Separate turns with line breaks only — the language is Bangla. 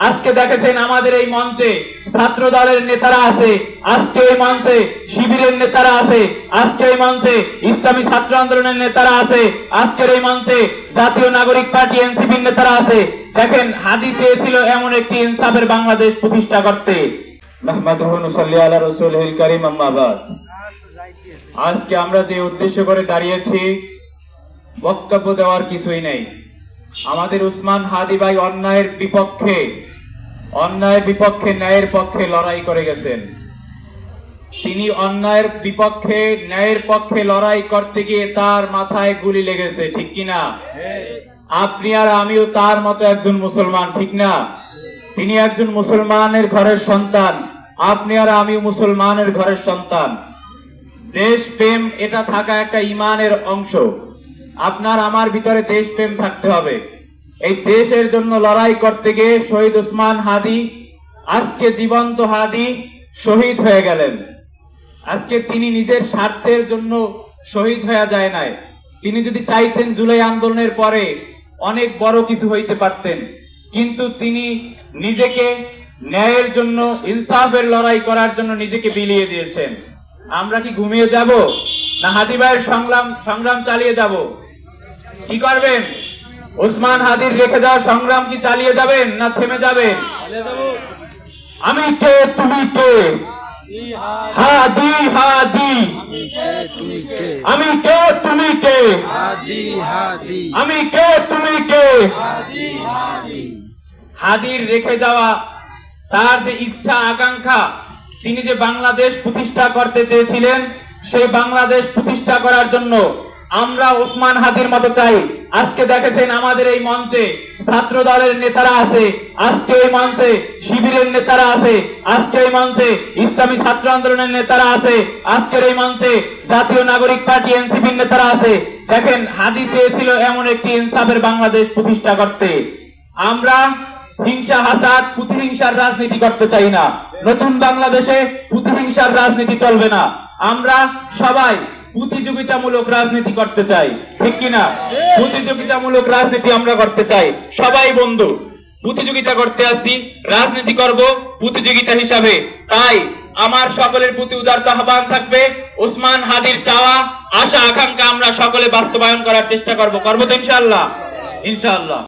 আজকে দেখেছেন আমাদের এই মঞ্চে ছাত্র দলের নেতারা আছে, আজকে এই মঞ্চে শিবিরের নেতারা আছে, আজকে এই মঞ্চে ইসলামী ছাত্র আন্দোলনের নেতারা আছে, আজকের এই মঞ্চে জাতীয় নাগরিক পার্টি এনসিপির নেতারা আছে। দেখেন, হাদি চেয়েছিল এমন একটি ইনসাফের বাংলাদেশ প্রতিষ্ঠা করতে।
আজকে আমরা যে উদ্দেশ্য করে দাঁড়িয়েছি, বক্তব্য দেওয়ার কিছুই নেই। আমাদের উসমান হাদি ভাই অন্যায়ের বিপক্ষে অন্যায়ের বিপক্ষে ন্যায়ের পক্ষে লড়াই করে গেছেন। তিনি অন্যায়ের বিপক্ষে, ন্যায়ের পক্ষে লড়াই করতে গিয়ে তার মাথায় গুলি লেগেছে, ঠিক কিনা আপনি আর আমিও তার মতো একজন মুসলমান, ঠিক না? তিনি একজন মুসলমানের ঘরের সন্তান, আপনি আর আমিও মুসলমানের ঘরের সন্তান। দেশ প্রেম এটা থাকা একটা ইমানের অংশ। আপনার, আমার ভিতরে দেশ প্রেম থাকতে হবে। এই দেশের জন্য লড়াই করতে গিয়ে শহীদ উসমান হাদি, আজকে জীবন্ত হাদি শহীদ হয়ে গেলেন। আজকে তিনি নিজের স্বার্থের জন্য শহীদ হয়ে যায় নাই। তিনি যদি চাইতেন জুলাই আন্দোলনের পরে অনেক বড় কিছু হইতে পারতেন, কিন্তু তিনি নিজেকে ন্যায়ের জন্য, ইনসাফের লড়াই করার জন্য নিজেকে বিলিয়ে দিয়েছেন। আমরা কি ঘুমিয়ে যাব? না হাদি ভাইয়ের সংগ্রাম সংগ্রাম চালিয়ে যাব? কি করবেন? ওসমান হাদির রেখে যাওয়া সংগ্রাম কি চালিয়ে যাবেন না থেমে যাবেন? আমি কে? তুমি কে? আমি কে? তুমি কে? আমি কে? তুমি কে? হাদির রেখে যাওয়া তার যে ইচ্ছা, আকাঙ্ক্ষা, তিনি যে বাংলাদেশ প্রতিষ্ঠা করতে চেয়েছিলেন সেই বাংলাদেশ প্রতিষ্ঠা করার জন্য আমরা ওসমান হাদির মতো চাই। আজকে দেখেছেন আমাদের এই মঞ্চে ছাত্র দলের নেতারা আছে, আজকে এই মঞ্চে শিবিরের নেতারা আছে, আজকে এই মঞ্চে ইসলামী ছাত্র আন্দোলনের নেতারা আছে, আজকের এই মঞ্চে জাতীয় নাগরিক পার্টি এনসিপির নেতারা আছে। দেখেন, হাদি চেয়েছিল এমন একটি ইনসাফের বাংলাদেশ প্রতিষ্ঠা করতে। আমরা হিংসা, হাসাদ, প্রতিহিংসার রাজনীতি করতে চাই না। নতুন বাংলাদেশে প্রতিহিংসার রাজনীতি চলবে না। আমরা সবাই প্রতিযোগিতামূলক রাজনীতি করতে চাই, ঠিক কিনা? প্রতিযোগিতামূলক রাজনীতি আমরা করতে চাই। সবাই বন্ধু প্রতিযোগিতা করতে আসছি, রাজনীতি করব প্রতিযোগিতা হিসাবে। তাই আমার সকলের প্রতি উদারত আহ্বান থাকবে, ওসমান হাদির চাওয়া, আশা, আকাঙ্ক্ষা আমরা সকলে বাস্তবায়ন করার চেষ্টা করব। করব তো ইনশাআল্লাহ। ইনশাআল্লাহ।